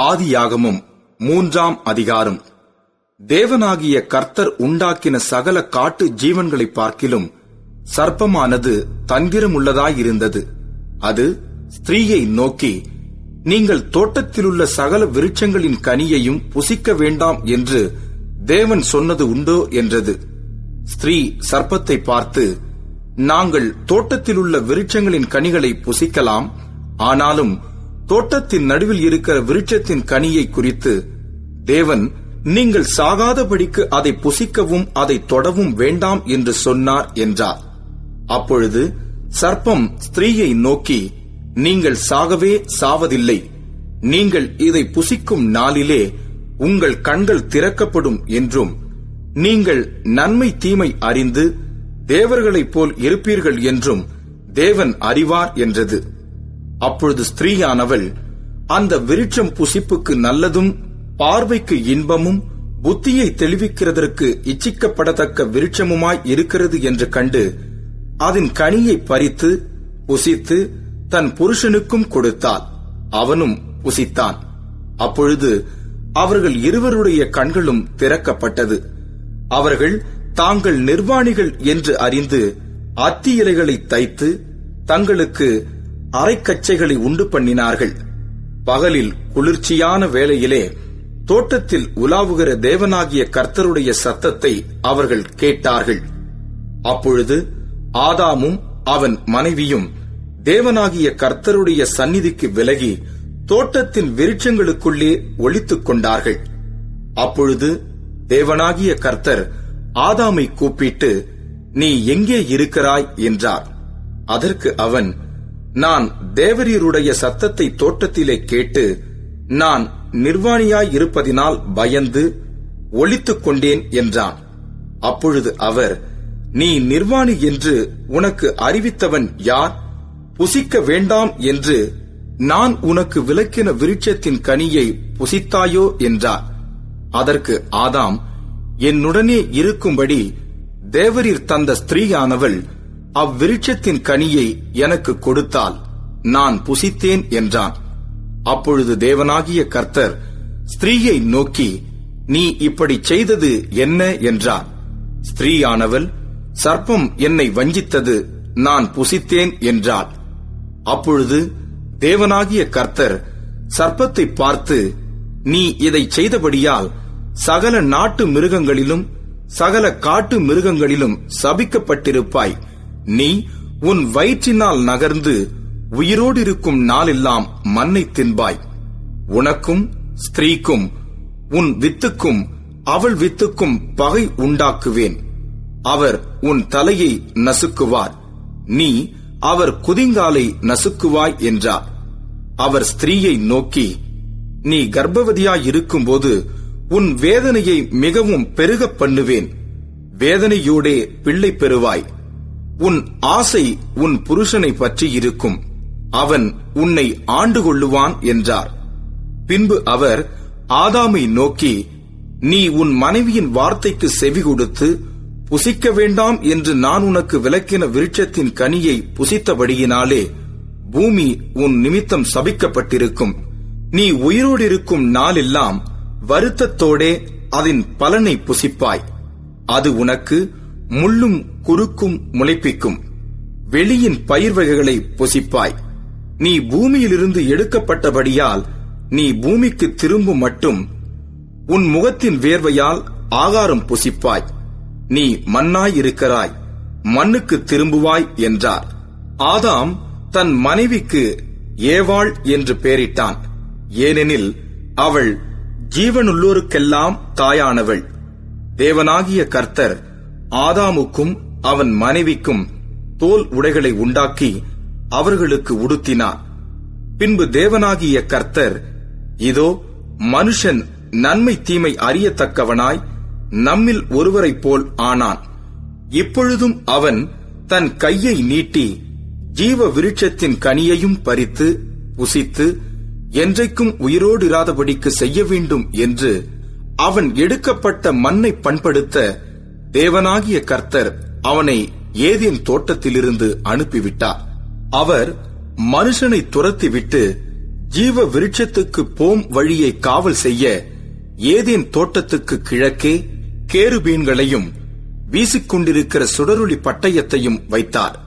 ஆதியாகமும் மூன்றாம் அதிகாரம். தேவனாகிய கர்த்தர் உண்டாக்கின சகல காட்டு ஜீவன்களைப் பார்க்கிலும் சர்ப்பமானது தந்திரமுள்ளதாயிருந்தது. அது ஸ்திரீயை நோக்கி நீங்கள் தோட்டத்திலுள்ள சகல விருட்சங்களின் கனியையும் புசிக்க வேண்டாம் என்று தேவன் சொன்னது உண்டோ? என்றது. ஸ்திரீ சர்ப்பத்தை பார்த்து நாங்கள் தோட்டத்திலுள்ள விருட்சங்களின் கனிகளை புசிக்கலாம் ஆனாலும் தோட்டத்தின் நடுவில் இருக்கிற விருட்சத்தின் கனியை குறித்து தேவன் நீங்கள் சாகாதபடிக்கு அதை புசிக்கவும் அதை தொடவும் வேண்டாம் என்று சொன்னார் என்றார். அப்பொழுது சர்ப்பம் ஸ்திரீயை நோக்கி நீங்கள் சாகவே சாவதில்லை. நீங்கள் இதை புசிக்கும் நாளிலே உங்கள் கண்கள் திறக்கப்படும் என்றும் நீங்கள் நன்மை தீமை அறிந்து தேவர்களைப் போல் இருப்பீர்கள் என்றும் தேவன் அறிவார் என்றது. அப்பொழுது ஸ்திரீயானவள் அந்த விருட்சம் புசிப்புக்கு நல்லதும் பார்வைக்கு இன்பமும் புத்தியை தெளிவிக்கிறதற்கு இச்சிக்கப்படத்தக்க விருட்சமுமாய் இருக்கிறது என்று கண்டு அதன் கனியை பறித்து புசித்து தன் புருஷனுக்கும் கொடுத்தாள். அவனும் புசித்தான். அப்பொழுது அவர்கள் இருவருடைய கண்களும் திறக்கப்பட்டது. அவர்கள் தாங்கள் நிர்வாணிகள் என்று அறிந்து அத்தி இலைகளை தைத்து தங்களுக்கு அரைக்கச்சைகளை உண்டு பண்ணினார்கள். பகலில் குளிர்ச்சியான வேளையிலே தோட்டத்தில் உலாவுகிற தேவனாகிய கர்த்தருடைய சத்தத்தை அவர்கள் கேட்டார்கள். அப்பொழுது ஆதாமும் அவன் மனைவியும் தேவனாகிய கர்த்தருடைய சந்நிதிக்கு விலகி தோட்டத்தின் விருட்சங்களுக்குள்ளே ஒழித்துக் கொண்டார்கள். அப்பொழுது தேவனாகிய கர்த்தர் ஆதாமை கூப்பிட்டு நீ எங்கே இருக்கிறாய்? என்றார். அதற்கு அவன் நான் தேவரீருடைய சத்தத்தை தோட்டத்திலே கேட்டு நான் நிர்வாணியாய் இருப்பதினால் பயந்து ஒழித்துக் கொண்டேன் என்றான். அப்பொழுது அவர் நீ நிர்வாணி என்று உனக்கு அறிவித்தவன் யார்? புசிக்க வேண்டாம் என்று நான் உனக்கு விளக்கின விருட்சத்தின் கனியை புசித்தாயோ என்றார். அதற்கு ஆதாம் என்னுடனே இருக்கும்படி தேவரீர் தந்த ஸ்திரீயானவள் அவ்விருட்சத்தின் கனியை எனக்கு கொடுத்தால் நான் புசித்தேன் என்றான். அப்பொழுது தேவனாகிய கர்த்தர் ஸ்திரீயை நோக்கி நீ இப்படி செய்தது என்ன? என்றார். ஸ்திரீயானவள் சர்ப்பம் என்னை வஞ்சித்தது நான் புசித்தேன் என்றாள். அப்பொழுது தேவனாகிய கர்த்தர் சர்ப்பத்தை பார்த்து நீ இதை செய்தபடியால் சகல நாட்டு மிருகங்களிலும் சகல காட்டு மிருகங்களிலும் சபிக்கப்பட்டிருப்பாய். நீ உன் வயிற்றினால் நகர்ந்து உயிரோடு இருக்கும் நாளெல்லாம் மண்ணை தின்பாய். உனக்கும் ஸ்திரீக்கும் உன் வித்துக்கும் அவள் வித்துக்கும் பகை உண்டாக்குவேன். அவர் உன் தலையை நசுக்குவார். நீ அவர் குதிங்காலை நசுக்குவாய் என்றார். அவர் ஸ்திரீயை நோக்கி நீ கர்ப்பவதியாயிருக்கும்போது உன் வேதனையை மிகவும் பெருகப் பண்ணுவேன். வேதனையோடே பிள்ளை பெறுவாய். உன் ஆசை உன் புருஷனை பற்றி இருக்கும். அவன் உன்னை ஆண்டு கொள்ளுவான் என்றார். பின்பு அவர் ஆதாமை நோக்கி நீ உன் மனைவியின் வார்த்தைக்கு செவி கொடுத்து புசிக்க வேண்டாம் என்று நான் உனக்கு விளக்கின விருட்சத்தின் கனியை புசித்தபடியினாலே பூமி உன் நிமித்தம் சபிக்கப்பட்டிருக்கும். நீ உயிரோடு இருக்கும் நாளெல்லாம் வருத்தத்தோடே அதன் பலனை புசிப்பாய். அது உனக்கு முள்ளும் குறுக்கும் முளைப்பிக்கும். வெளியின் பயிர் வகைகளை பொசிப்பாய். நீ பூமியிலிருந்து எடுக்கப்பட்டபடியால் நீ பூமிக்கு திரும்பும் மட்டும். உன் முகத்தின் வேர்வையால் ஆகாரம் பொசிப்பாய். நீ மண்ணாயிருக்கிறாய் மண்ணுக்கு திரும்புவாய் என்றார். ஆதாம் தன் மனைவிக்கு ஏவாள் என்று பெயரிட்டான். ஏனெனில் அவள் ஜீவனுள்ளோருக்கெல்லாம் தாயானவள். தேவனாகிய கர்த்தர் ஆதாமுக்கும் அவன் மனைவிக்கும் தோல் உடைகளை உண்டாக்கி அவர்களுக்கு உடுத்தினார். பின்பு தேவனாகிய கர்த்தர் இதோ மனுஷன் நன்மை தீமை அறியத்தக்கவனாய் நம்மில் ஒருவரைப் போல் ஆனான். இப்பொழுதும் அவன் தன் கையை நீட்டி ஜீவ விருட்சத்தின் கனியையும் பறித்து புசித்து என்றைக்கும் உயிரோடு இராதபடிக்கு செய்ய வேண்டும் என்று அவன் எடுக்கப்பட்ட மண்ணை பண்படுத்த தேவனாகிய கர்த்தர் அவனை ஏதேன் தோட்டத்திலிருந்து அனுப்பிவிட்டார். அவர் மனுஷனை துரத்திவிட்டு ஜீவ விருட்சத்துக்கு போம் வழியை காவல் செய்ய ஏதேன் தோட்டத்துக்கு கிழக்கே கேருபீன்களையும் வீசிக்கொண்டிருக்கிற சுடருளி பட்டயத்தையும் வைத்தார்.